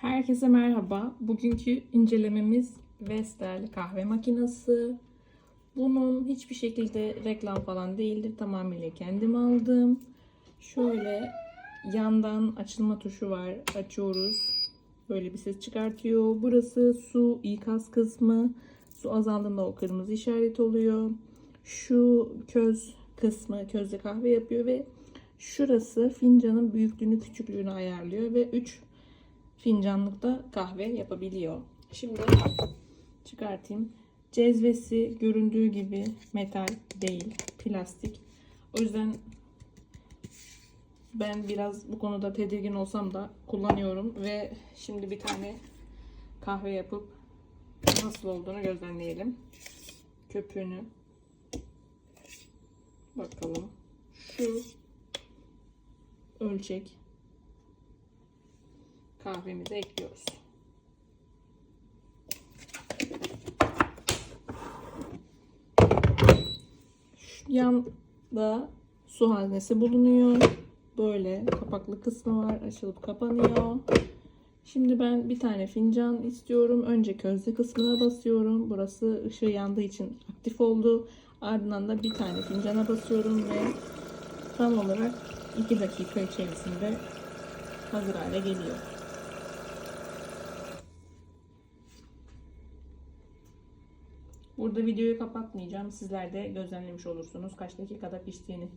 Herkese merhaba. Bugünkü incelememiz Vestel kahve makinesi. Bunun hiçbir şekilde reklam falan değildir. Tamamıyla kendim aldım. Şöyle yandan açılma tuşu var. Açıyoruz. Böyle bir ses çıkartıyor. Burası su ikaz kısmı. Su azaldığında o kırmızı işaret oluyor. Şu köz kısmı közde kahve yapıyor ve şurası fincanın büyüklüğünü küçüklüğünü ayarlıyor ve 3 fincanlıkta kahve yapabiliyor. Şimdi çıkartayım. Cezvesi göründüğü gibi metal değil, plastik. O yüzden ben biraz bu konuda tedirgin olsam da kullanıyorum ve şimdi bir tane kahve yapıp nasıl olduğunu gözlemleyelim. Köpüğünü bakalım. Şu ölçek kahvemizi ekliyoruz. Şu Yanda su haznesi bulunuyor. Böyle kapaklı kısmı var. Açılıp kapanıyor. Şimdi ben bir tane fincan istiyorum. Önce közde kısmına basıyorum. Burası ışığı yandığı için aktif oldu. Ardından da bir tane fincana basıyorum ve tam olarak 2 dakika içerisinde hazır hale geliyor. Burada videoyu kapatmayacağım. Sizler de gözlemlemiş olursunuz kaç dakikada piştiğini.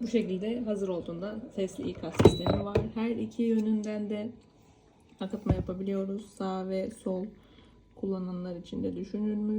Bu şekilde hazır olduğunda sesli ikaz sistemi var. Her iki yönünden de akıtma yapabiliyoruz. Sağ ve sol kullananlar için de düşünülmüş.